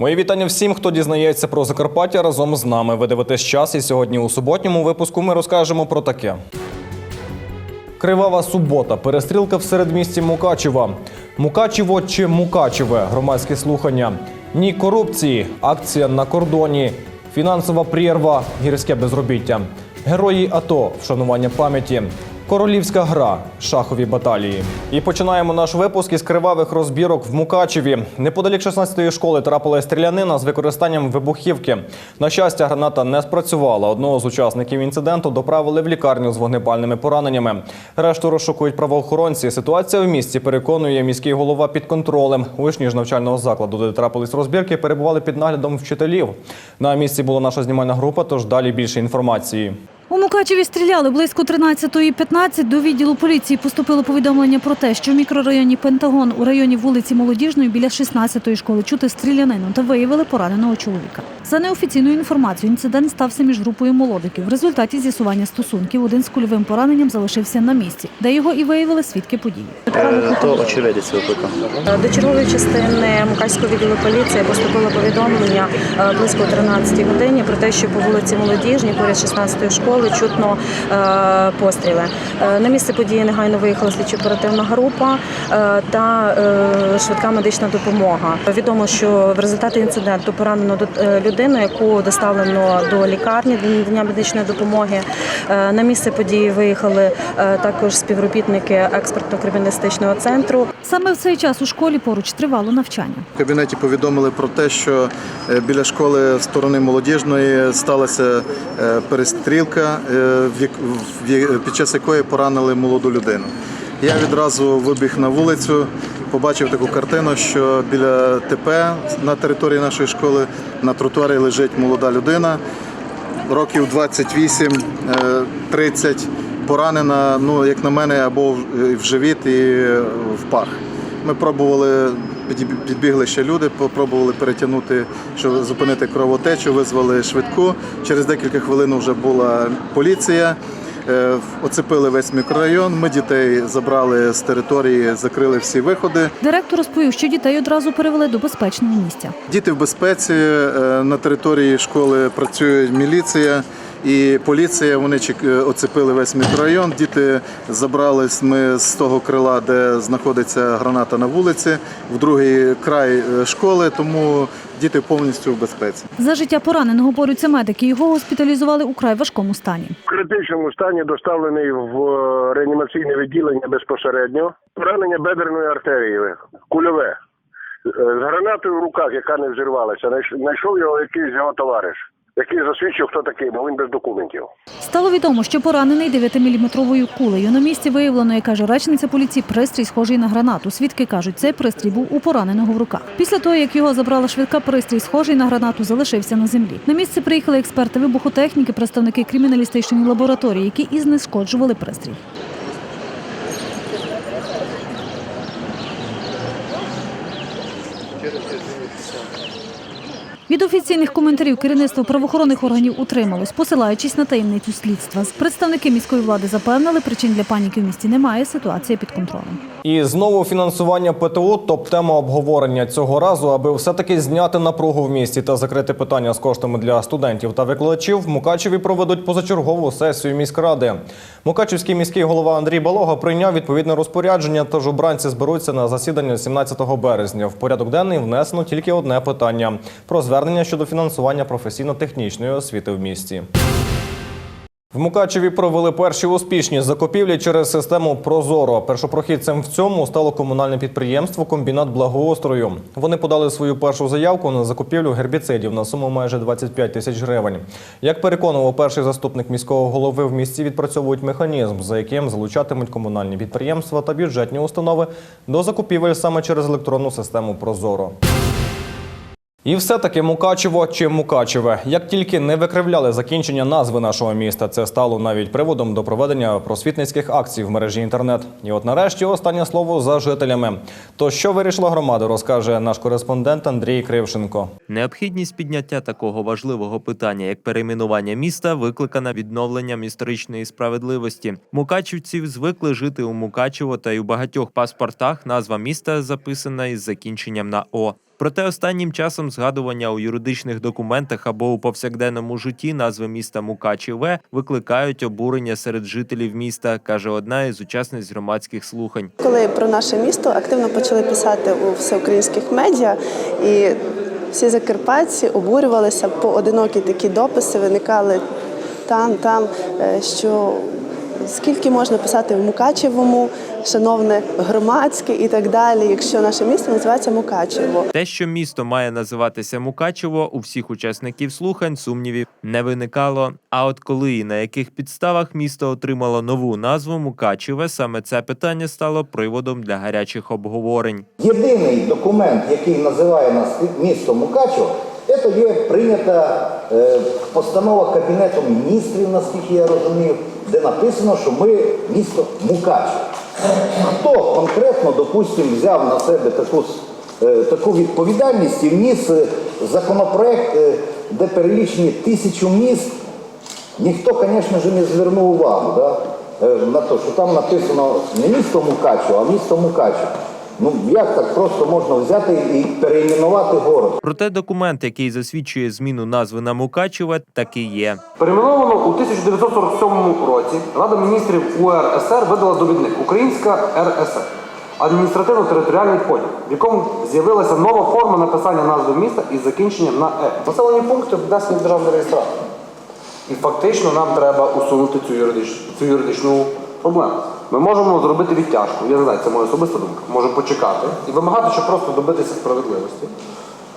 Мої вітання всім, хто дізнається про Закарпаття разом з нами. Ви дивитесь час, і сьогодні у суботньому випуску ми розкажемо про таке. Кривава субота. Перестрілка в середмісті Мукачева. Мукачево чи Мукачеве? Громадські слухання. Ні корупції. Акція на кордоні. Фінансова прірва. Гірське безробіття. Герої АТО. Вшанування пам'яті. Королівська гра, шахові баталії. І починаємо наш випуск із кривавих розбірок в Мукачеві. Неподалік 16-ї школи трапила стрілянина з використанням вибухівки. На щастя, граната не спрацювала. Одного з учасників інциденту доправили в лікарню з вогнепальними пораненнями. Решту розшукують правоохоронці. Ситуація в місті переконує міський голова під контролем. Учні ж навчального закладу, де трапились розбірки, перебували під наглядом вчителів. На місці була наша знімальна група, тож далі більше інформації. У Мукачеві стріляли близько 13.15. До відділу поліції поступило повідомлення про те, що в мікрорайоні Пентагон у районі вулиці Молодіжної біля 16-ї школи чути стрілянину та виявили пораненого чоловіка. За неофіційною інформацією, інцидент стався між групою молодиків. В результаті з'ясування стосунків один з кульовим пораненням залишився на місці, де його і виявили свідки події. Е, То очевидець викликав. До чергової частини Мукачського відділу поліції поступило повідомлення е, близько 13 годині про те, що по вулиці Молодіжній, поряд 16-ї школи, чутно е, постріли. Е, На місце події негайно виїхала слідчо-оперативна група е, та швидка медична допомога. Відомо, що в результаті інциденту поранено до- людину, яку доставлено до лікарні для надання медичної допомоги. На місце події виїхали також співробітники експертно-криміналістичного центру. Саме в цей час у школі поруч тривало навчання. В кабінеті повідомили про те, що біля школи сторони молодіжної сталася перестрілка, е, під час якої поранили молоду людину. Я відразу вибіг на вулицю, побачив таку картину, що біля ТП на території нашої школи на тротуарі лежить молода людина, років 28-30, поранена, ну як на мене, або в живіт і в пах. Ми пробували, підбігли ще люди, попробували перетягнути, щоб зупинити кровотечу, визвали швидку. Через декілька хвилин вже була поліція. Е, Оцепили весь мікрорайон. Ми дітей забрали з території, закрили всі виходи. Директор розповів, що дітей одразу перевели до безпечного місця. Діти в безпеці е, на території школи працює міліція і поліція. Вони чек- е, оцепили весь мікрорайон. Діти забрались ми з того крила, де знаходиться граната на вулиці, в другий край е, школи, тому діти повністю в безпеці. За життя пораненого борються медики. Його госпіталізували у край важкому стані. В критичному стані доставлений в е, реанімаційне відділення безпосередньо. Поранення бедерної артерії, кульове. З гранатою в руках, яка не взірвалася, знайшов його якийсь його товариш, який засвідчив, хто такий, бо він без документів. Стало відомо, що поранений 9-мм кулею. На місці виявлено, як каже речниця поліції, пристрій схожий на гранату. Свідки кажуть, цей пристрій був у пораненого в руках. Після того, як його забрала швидка, пристрій схожий на гранату залишився на землі. На місце приїхали експерти вибухотехніки, представники криміналістичної лабораторії, які і знешкоджували пристрій. Від офіційних коментарів керівництво правоохоронних органів утрималось, посилаючись на таємницю слідства. Представники міської влади запевнили, причин для паніки в місті немає. Ситуація під контролем. І знову фінансування ПТУ топ-тема обговорення цього разу, аби все-таки зняти напругу в місті та закрити питання з коштами для студентів та викладачів. В Мукачеві проведуть позачергову сесію міськради. Мукачевський міський голова Андрій Балога прийняв відповідне розпорядження, тож обранці зберуться на засідання 17 березня. В порядок денний внесено тільки одне питання про звернення щодо фінансування професійно-технічної освіти в місті. В Мукачеві провели перші успішні закупівлі через систему Прозоро. Першопрохідцем в цьому стало комунальне підприємство Комбінат благоустрою. Вони подали свою першу заявку на закупівлю гербіцидів на суму майже 25 тисяч гривень. Як переконував перший заступник міського голови, в місті відпрацьовують механізм, за яким залучатимуть комунальні підприємства та бюджетні установи до закупівель саме через електронну систему Прозоро. І все-таки Мукачево чи Мукачеве. Як тільки не викривляли закінчення назви нашого міста, це стало навіть приводом до проведення просвітницьких акцій в мережі інтернет. І от нарешті останнє слово за жителями. То що вирішила громада, розкаже наш кореспондент Андрій Крившенко. Необхідність підняття такого важливого питання, як перейменування міста, викликана відновленням історичної справедливості. Мукачівці звикли жити у Мукачево, та й у багатьох паспортах назва міста записана із закінченням на О. Проте останнім часом згадування у юридичних документах або у повсякденному житті назви міста Мукачеве викликають обурення серед жителів міста, каже одна із учасниць громадських слухань. Коли про наше місто активно почали писати у всеукраїнських медіа, і всі закарпатці обурювалися, поодинокі такі дописи виникали там, там, е, що скільки можна писати в Мукачевому, шановне громадське і так далі, якщо наше місто називається Мукачево. Те, що місто має називатися Мукачево, у всіх учасників слухань сумнівів не виникало. А от коли і на яких підставах місто отримало нову назву Мукачеве, саме це питання стало приводом для гарячих обговорень. Єдиний документ, який називає нас місто Мукачево, це є прийнята е, постанова Кабінету міністрів, наскільки я розумію, де написано, що ми місто Мукачево. Хто конкретно, допустимо, взяв на себе таку, е, таку відповідальність і вніс е, законопроект, е, де перелічені тисячу міст, Ніхто, звісно не звернув увагу да, на те, що там написано не місто Мукачево, а місто Мукачево. Ну як так просто можна взяти і переіменувати город? Проте документ, який засвідчує зміну назви на Мукачеве, таки є. Перейменовано у 1947 році Рада міністрів УРСР видала довідник Українська РСР адміністративно-територіальний поділ, в якому з'явилася нова форма написання назви міста із закінченням на е. Населені пункти внесені в державний реєстратор. І фактично нам треба усунути цю юридичну, цю юридичну проблему. Ми можемо зробити відтяжку, я не знаю, це моя особиста думка. Можемо почекати і вимагати, щоб просто добитися справедливості.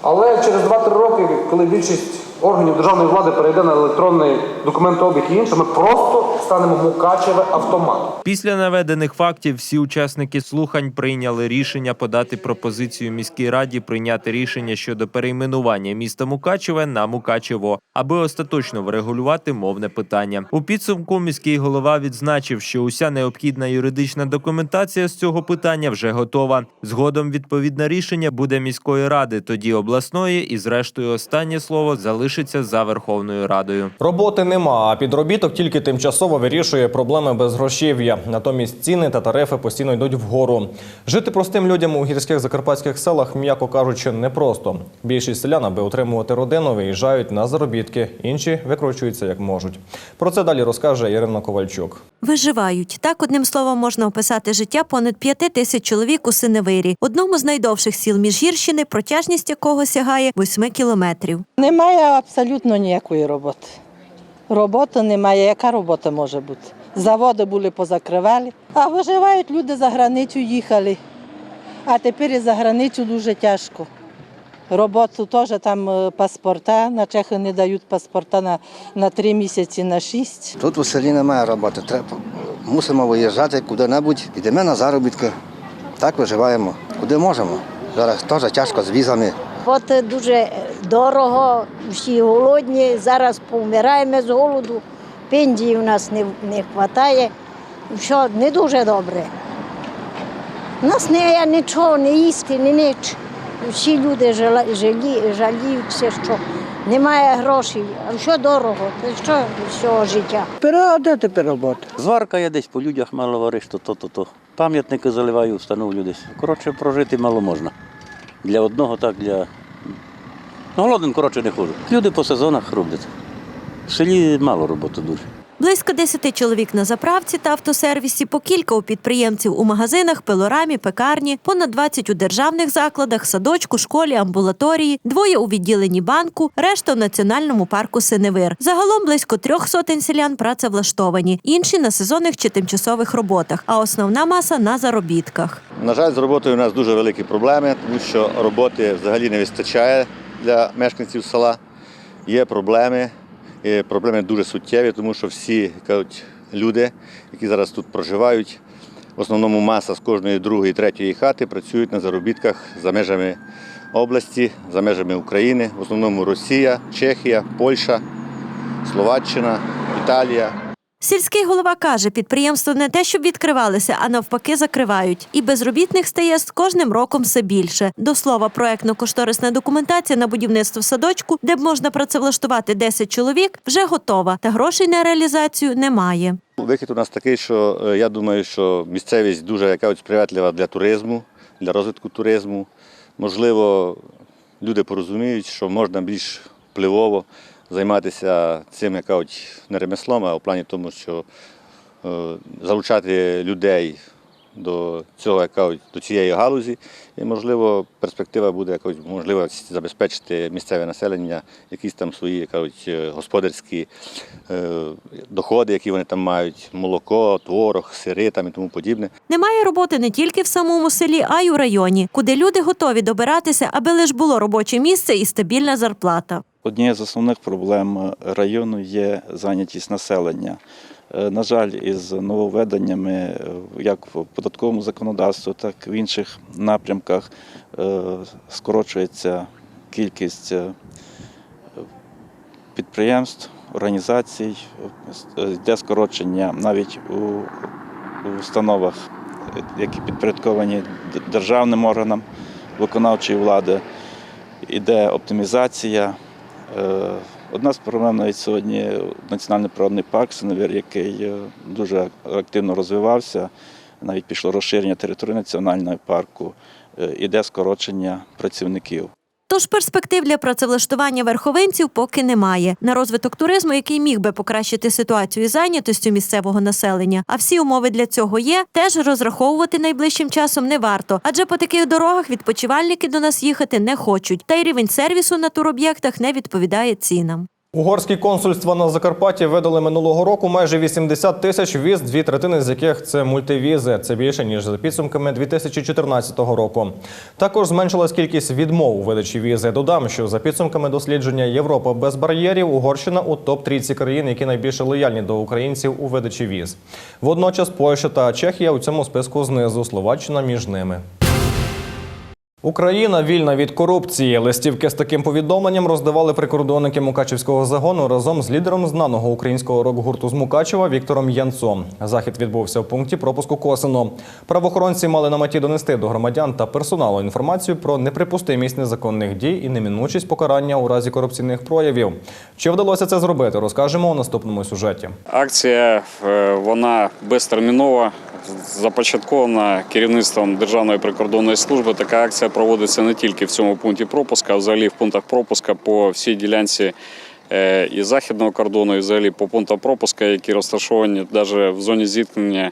Але через 2-3 роки, коли більшість органів державної влади перейде на електронний документообіг і інше, ми просто станемо Мукачеве автоматом. Після наведених фактів всі учасники слухань прийняли рішення подати пропозицію міській раді прийняти рішення щодо перейменування міста Мукачеве на Мукачево, аби остаточно врегулювати мовне питання. У підсумку міський голова відзначив, що уся необхідна юридична документація з цього питання вже готова. Згодом відповідне рішення буде міської ради, тоді обласної, і зрештою останнє слово залишиться за Верховною Радою. Роботи нема, а підробіток тільки тимчасово вирішує проблеми безгрошів'я. Натомість ціни та тарифи постійно йдуть вгору. Жити простим людям у гірських закарпатських селах, м'яко кажучи, непросто. Більшість селян, аби утримувати родину, виїжджають на заробітки, інші викручуються як можуть. Про це далі розкаже Ірина Ковальчук. Виживають. Так, одним словом, можна описати життя понад п'яти тисяч чоловік у Синевирі, одному з найдовших сіл Міжгірщини, протяжність якого сягає восьми кілометрів. Немає абсолютно ніякої роботи. Роботи немає. Яка робота може бути? Заводи були позакривали, а виживають люди за границю їхали. А тепер і за границю дуже тяжко. Роботу теж там е, паспорта, на Чехи не дають паспорта на, на три місяці, на шість. Тут у селі немає роботи. Треба, мусимо виїжджати куди-небудь, йдемо на заробітки. Так виживаємо, куди можемо. Зараз теж тяжко з візами. От дуже дорого, всі голодні, зараз повмираємо з голоду, пенсії у нас не, не вистачає. Що не дуже добре. У нас не є нічого, не їсти, не ніч. Всі люди жала- жалі, жаліються, що немає грошей, а що дорого, то що з цього життя. А де тепер робота? Зварка я десь по людях мало вариш, то то, то, то. Пам'ятники заливаю, встановлю десь. Коротше, прожити мало можна. Для одного, так, для. Ну, голоден, коротше, не ходжу. Люди по сезонах роблять. В селі мало роботи дуже. Близько десяти чоловік на заправці та автосервісі, по кілька у підприємців у магазинах, пилорамі, пекарні, понад 20 у державних закладах, садочку, школі, амбулаторії, двоє у відділенні банку, решта в національному парку Синевир. Загалом близько трьох сотень селян працевлаштовані, інші на сезонних чи тимчасових роботах, а основна маса на заробітках. На жаль, з роботою у нас дуже великі проблеми, тому що роботи взагалі не вистачає для мешканців села. Є проблеми, проблеми дуже суттєві, тому що всі кажуть, люди, які зараз тут проживають, в основному маса з кожної другої, третьої хати працюють на заробітках за межами області, за межами України, в основному Росія, Чехія, Польща, Словаччина, Італія. Сільський голова каже, підприємства не те, щоб відкривалися, а навпаки закривають. І безробітних стає з кожним роком все більше. До слова, проектно-кошторисна документація на будівництво садочку, де б можна працевлаштувати 10 чоловік, вже готова, та грошей на реалізацію немає. Вихід у нас такий, що е, я думаю, що місцевість дуже якась сприятлива для туризму, для розвитку туризму. Можливо, люди порозуміють, що можна більш впливово займатися цим, як не ремеслом, а в плані тому, що е, залучати людей до цього, як до цієї галузі. І, можливо, перспектива буде якось можливість забезпечити місцеве населення, якісь там свої як кажуть, е, господарські е, доходи, які вони там мають, молоко, творог, сири там і тому подібне. Немає роботи не тільки в самому селі, а й у районі, куди люди готові добиратися, аби лиш було робоче місце і стабільна зарплата. Однією з основних проблем району є зайнятість населення. Е, На жаль, із нововведеннями е, як в податковому законодавстві, так і в інших напрямках е, скорочується кількість е, підприємств, організацій, е, йде скорочення навіть у, установах, е, які підпорядковані державним органам виконавчої влади. Іде оптимізація. Е, Одна з проблем навіть сьогодні Національний природний парк Синевір, який е, дуже активно розвивався. Навіть пішло розширення території національного парку, е, іде скорочення працівників. Тож перспектив для працевлаштування верховинців поки немає. На розвиток туризму, який міг би покращити ситуацію із зайнятостю місцевого населення, а всі умови для цього є, теж розраховувати найближчим часом не варто, адже по таких дорогах відпочивальники до нас їхати не хочуть, та й рівень сервісу на туроб'єктах не відповідає цінам. Угорські консульства на Закарпатті видали минулого року майже 80 тисяч віз, дві третини з яких це мультивізи. Це більше ніж за підсумками 2014 року. Також зменшилась кількість відмов у видачі візи. Додам, що за підсумками дослідження Європа без бар'єрів Угорщина у топ 30 країн, які найбільше лояльні до українців у видачі віз. Водночас Польща та Чехія у цьому списку знизу. Словаччина між ними. Україна вільна від корупції. Листівки з таким повідомленням роздавали прикордонники Мукачівського загону разом з лідером знаного українського рок-гурту з Мукачева Віктором Янцом. Захід відбувся в пункті пропуску Косино. Правоохоронці мали на меті донести до громадян та персоналу інформацію про неприпустимість незаконних дій і неминучість покарання у разі корупційних проявів. Чи вдалося це зробити? Розкажемо у наступному сюжеті. Акція е, вона безтермінова, започаткована керівництвом Державної прикордонної служби. Така акція проводиться не тільки в цьому пункті пропуска, а взагалі в пунктах пропуска по всій ділянці е, і західного кордону, і взагалі по пунктам пропуска, які розташовані навіть в зоні зіткнення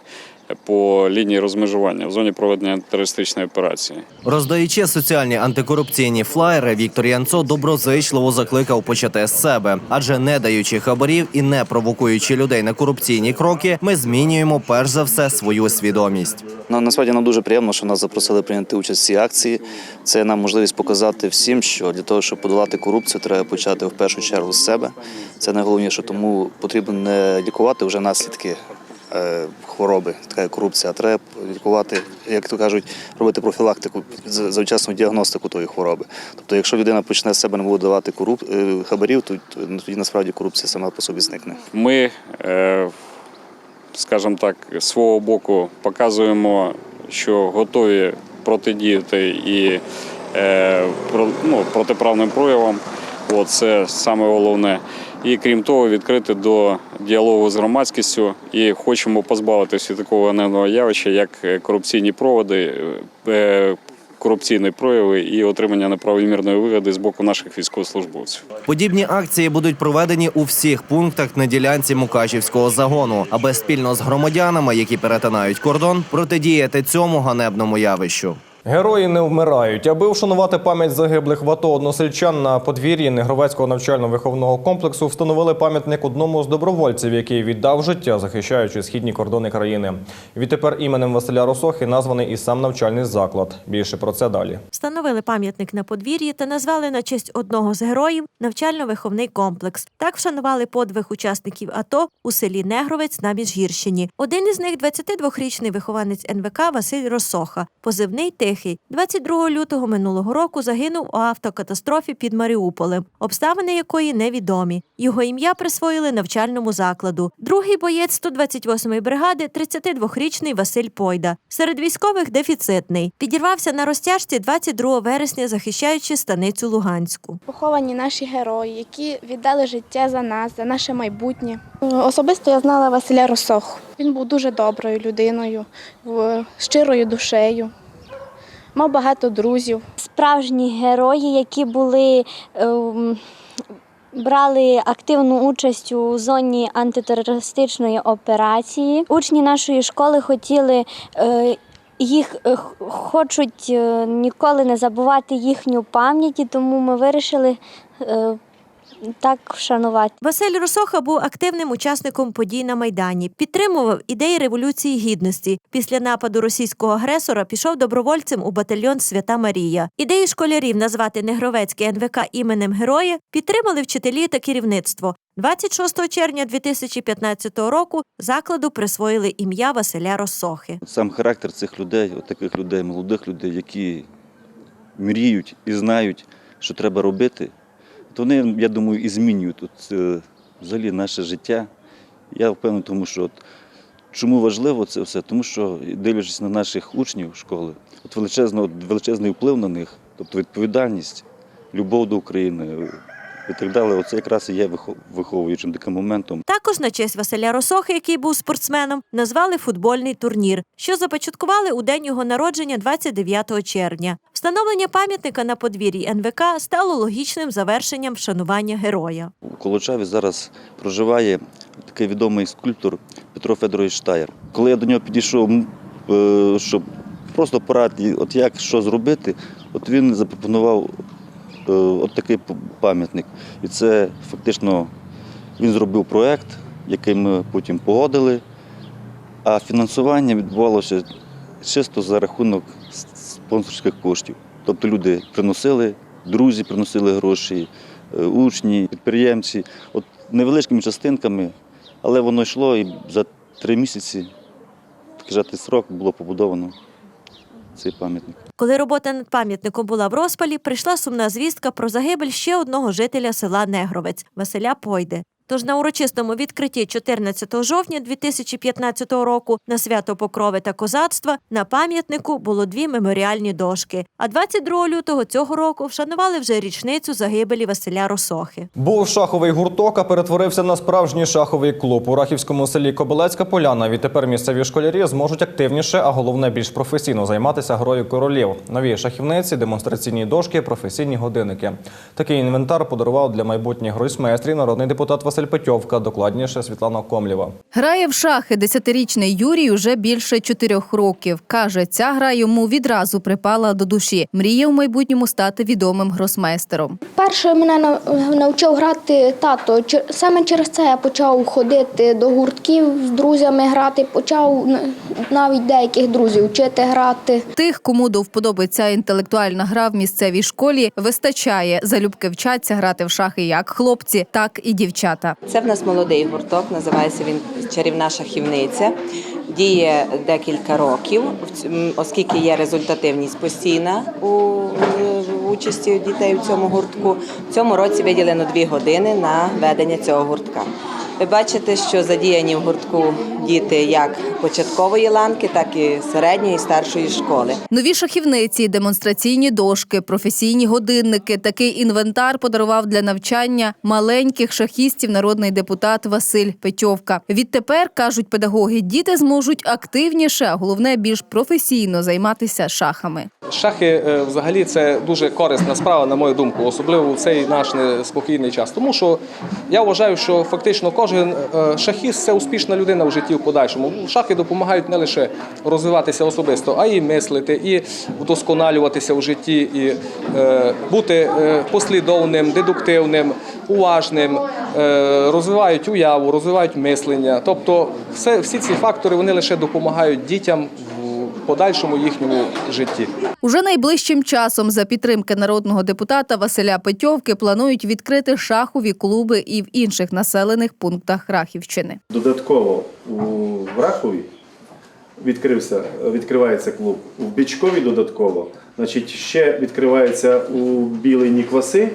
по лінії розмежування, в зоні проведення терористичної операції. Роздаючи соціальні антикорупційні флаєри, Віктор Янцо доброзичливо закликав почати з себе, адже не даючи хабарів і не провокуючи людей на корупційні кроки, ми змінюємо перш за все свою свідомість. На, насправді нам дуже приємно, що нас запросили прийняти участь в цій акції. Це нам можливість показати всім, що для того, щоб подолати корупцію, треба почати в першу чергу з себе. Це найголовніше, тому потрібно не лікувати вже наслідки хвороби, така як корупція, треба лікувати, як то кажуть, робити профілактику, завчасну діагностику тої хвороби. Тобто, якщо людина почне з себе не буде давати коруп... е, хабарів, то то тоді насправді корупція сама по собі зникне. Ми, е, скажімо так, з свого боку показуємо, що готові протидіяти і е, ну, протиправним проявам. От, це саме головне. І крім того, відкрити до діалогу з громадськістю і хочемо позбавитися такого ганебного явища, як е, корупційні проводи, е, корупційні прояви і отримання неправомірної вигоди з боку наших військовослужбовців. Подібні акції будуть проведені у всіх пунктах на ділянці Мукачівського загону, аби спільно з громадянами, які перетинають кордон, протидіяти цьому ганебному явищу. Герої не вмирають. Аби вшанувати пам'ять загиблих в АТО односельчан на подвір'ї Негровецького навчально-виховного комплексу встановили пам'ятник одному з добровольців, який віддав життя, захищаючи східні кордони країни. Відтепер іменем Василя Росохи названий і сам навчальний заклад. Більше про це далі. Встановили пам'ятник на подвір'ї та назвали на честь одного з героїв навчально-виховний комплекс. Так вшанували подвиг учасників АТО у селі Негровець на Міжгірщині. Один із них 22-річний вихованець НВК Василь Росоха, позивний Тихий. 22 лютого минулого року загинув у автокатастрофі під Маріуполем, обставини якої невідомі. Його ім'я присвоїли навчальному закладу. Другий боєць 128-ї бригади 32-річний Василь Пойда. Серед військових дефіцитний. Підірвався на розтяжці 22 вересня, захищаючи станицю Луганську. Поховані наші герої, які віддали життя за нас, за наше майбутнє. Особисто я знала Василя Росоху. Він був дуже доброю людиною, щирою душею. Мав багато друзів. Справжні герої, які були. ем, Брали активну участь у зоні антитерористичної операції. Учні нашої школи хотіли е, їх е, хочуть е, ніколи не забувати їхню пам'ять, тому ми вирішили так вшанувати. Василь Росоха був активним учасником подій на Майдані, підтримував ідеї Революції Гідності. Після нападу російського агресора пішов добровольцем у батальйон Свята Марія. Ідеї школярів назвати Негровецький НВК іменем героя підтримали вчителі та керівництво. 26 червня 2015 року закладу присвоїли ім'я Василя Росохи. Сам характер цих людей, от таких людей, молодих людей, які мріють і знають, що треба робити, то вони, я думаю, і змінюють от, е, взагалі наше життя. Я впевнений, тому що от, чому важливо це все? Тому що, дивлячись на наших учнів школи, от величезно, от величезний вплив на них, тобто відповідальність, любов до України і так далі. Оце якраз і є виховуючим таким моментом. Також на честь Василя Росохи, який був спортсменом, назвали футбольний турнір, що започаткували у день його народження 29 червня. Встановлення пам'ятника на подвір'ї НВК стало логічним завершенням вшанування героя. У Колочаві зараз проживає такий відомий скульптор Петро Федорович Штаєр. Коли я до нього підійшов, е, щоб просто порадити, от як що зробити, от він запропонував е, от такий пам'ятник. І це фактично він зробив проєкт, який ми потім погодили, а фінансування відбувалося чисто за рахунок спонсорських коштів. Тобто люди приносили, друзі приносили гроші, е, учні, підприємці, от невеличкими частинками, але воно йшло і за три місяці, такий срок, було побудовано цей пам'ятник. Коли робота над пам'ятником була в розпалі, прийшла сумна звістка про загибель ще одного жителя села Негровець Василя Пойди. Тож на урочистому відкритті 14 жовтня 2015 року на свято Покрови та козацтва на пам'ятнику було дві меморіальні дошки. А 22 лютого цього року вшанували вже річницю загибелі Василя Росохи. Був шаховий гурток, а перетворився на справжній шаховий клуб. У рахівському селі Кобилецька Поляна відтепер місцеві школярі зможуть активніше, а головне більш професійно займатися грою королів. Нові шахівниці, демонстраційні дошки, професійні годинники. Такий інвентар подарував для майбутніх гройсмейстрів народний депутат Василь Петьовка, докладніше Світлана Комлєва. Грає в шахи десятирічний Юрій уже більше чотирьох років. Каже, ця гра йому відразу припала до душі. Мріє в майбутньому стати відомим гросмейстером. Перше мене нав- навчив грати тато. Саме через це я почав ходити до гуртків з друзями грати, почав навіть деяких друзів вчити грати. Тих, кому до вподоби ця інтелектуальна гра в місцевій школі, вистачає. Залюбки вчаться грати в шахи як хлопці, так і дівчата. Це в нас молодий гурток, називається він Чарівна шахівниця. Діє декілька років, В оскільки є результативність постійна у участі дітей у цьому гуртку. В цьому році виділено дві години на ведення цього гуртка. Ви бачите, що задіяні в гуртку діти як початкової ланки, так і середньої старшої школи. Нові шахівниці, демонстраційні дошки, професійні годинники. Такий інвентар подарував для навчання маленьких шахістів народний депутат Василь Петьовка. Відтепер кажуть педагоги, діти зможуть активніше, а головне більш професійно займатися шахами. Шахи е, взагалі це дуже корисна справа, на мою думку, особливо в цей наш неспокійний час. Тому що я вважаю, що фактично кожен е, шахіст це успішна людина в житті в подальшому. Шахи допомагають не лише розвиватися особисто, а й мислити, і вдосконалюватися в житті, і е, бути послідовним, дедуктивним, уважним, розвивають уяву, розвивають мислення. Тобто, все, всі ці фактори вони лише допомагають дітям подальшому їхньому житті. Уже найближчим часом за підтримки народного депутата Василя Петьовки планують відкрити шахові клуби і в інших населених пунктах Рахівщини. Додатково у Рахові відкрився, відкривається клуб. У Бічкові додатково. Значить, ще відкривається у Білині Кваси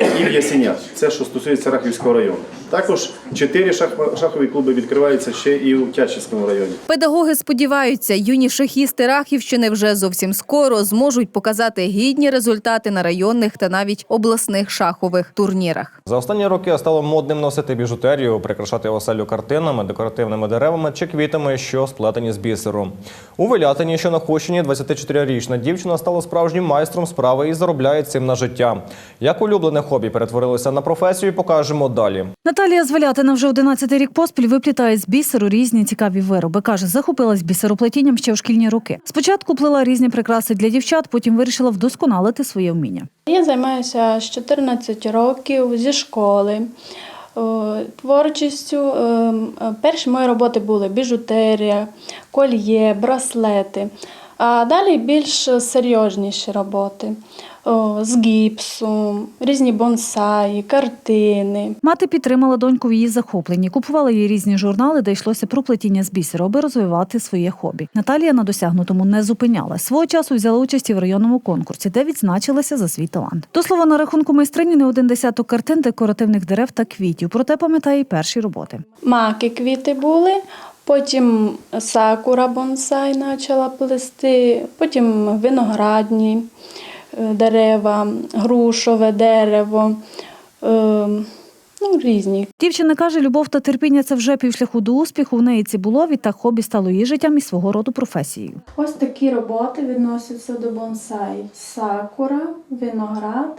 і в Ясенях. Це що стосується Рахівського району. Також чотири шахові клуби відкриваються ще і у Тячівському районі. Педагоги сподіваються, юні шахісти Рахівщини вже зовсім скоро зможуть показати гідні результати на районних та навіть обласних шахових турнірах. За останні роки стало модним носити біжутерію, прикрашати оселю картинами, декоративними деревами чи квітами, що сплетені з бісеру. У Велятині, що на Хущині, 24-річна дівчина стала справжнім майстром справи і заробляє цим на життя. Як улюблене хобі перетворилося на професію, покажемо далі. Наталія Звелятина вже 11 рік поспіль виплітає з бісеру різні цікаві вироби. Каже, захопилась бісероплетінням ще у шкільні роки. Спочатку плела різні прикраси для дівчат, потім вирішила вдосконалити своє вміння. Я займаюся з 14 років зі школи. Творчістю Е, е, перші мої роботи були біжутерія, кольє, браслети. А далі більш серйозніші роботи О, з гіпсу, різні бонсаї, картини. Мати підтримала доньку в її захопленні, купувала їй різні журнали, де йшлося про плетіння з бісеру, аби розвивати своє хобі. Наталія на досягнутому не зупинялась. Свого часу взяла участь і в районному конкурсі, де відзначилася за свій талант. До слова, на рахунку майстрині не один десяток картин декоративних дерев та квітів. Проте пам'ятає й перші роботи. Маки квіти були, потім сакура бонсай почала плести, потім виноградні е, дерева, грушове дерево, е, ну, різні. Дівчина каже, любов та терпіння це вже півшляху до успіху. В неї це було, відтак хобі стало її життям і свого роду професією. Ось такі роботи відносяться до бонсай: сакура, виноград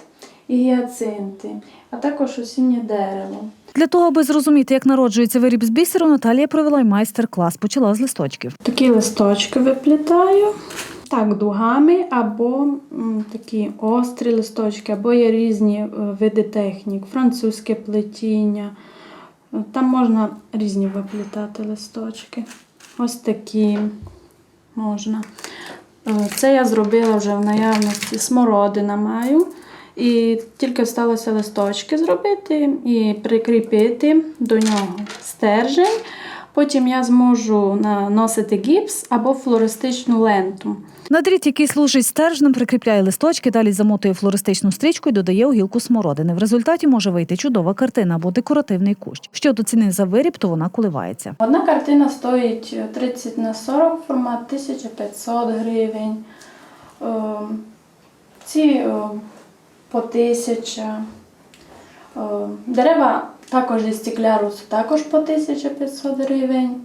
і гіацинти, а також осіннє дерево. Для того, аби зрозуміти, як народжується виріб з бісеру, Наталія провела й майстер-клас. Почала з листочків. Такі листочки виплітаю. Так, дугами або такі острі листочки, або є різні е, види технік, французьке плетіння. Там можна різні виплітати листочки. Ось такі можна. Е, Це я зробила вже в наявності смородина маю. І тільки сталося листочки зробити і прикріпити до нього стержень. Потім я зможу наносити гіпс або флористичну ленту. На дріт, який служить стержнем, прикріпляє листочки, далі замотує флористичну стрічку і додає у гілку смородини. В результаті може вийти чудова картина або декоративний кущ. Щодо ціни за виріб, то вона коливається. Одна картина стоїть 30 на 40 формат 1500 гривень. Е, Ці е, по 1000. Е, Дерева також зі стіклярусу також по 1500 гривень.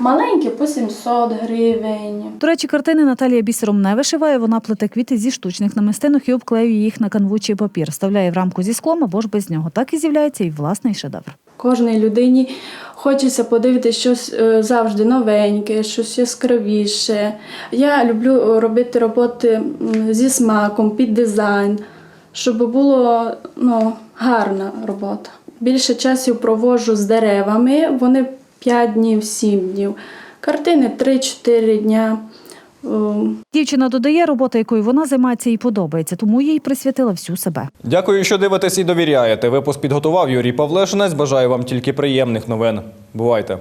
Маленькі по 700 гривень. До речі, картини Наталія бісером не вишиває. Вона плете квіти зі штучних намистинок і обклеює їх на канву чи папір, вставляє в рамку зі склом або ж без нього. Так і з'являється і власний шедевр. Кожній людині хочеться подивитися щось е, завжди новеньке, щось яскравіше. Я люблю робити роботи зі смаком, під дизайн, щоб було ну, гарна робота. Більше часу проводжу з деревами, вони 5 днів, 7 днів. Картини 3-4 дня. Дівчина додає, робота, якою вона займається, їй подобається, тому їй присвятила всю себе. Дякую, що дивитесь і довіряєте. Випуск підготував Юрій Павлешинець. Бажаю вам тільки приємних новин. Бувайте.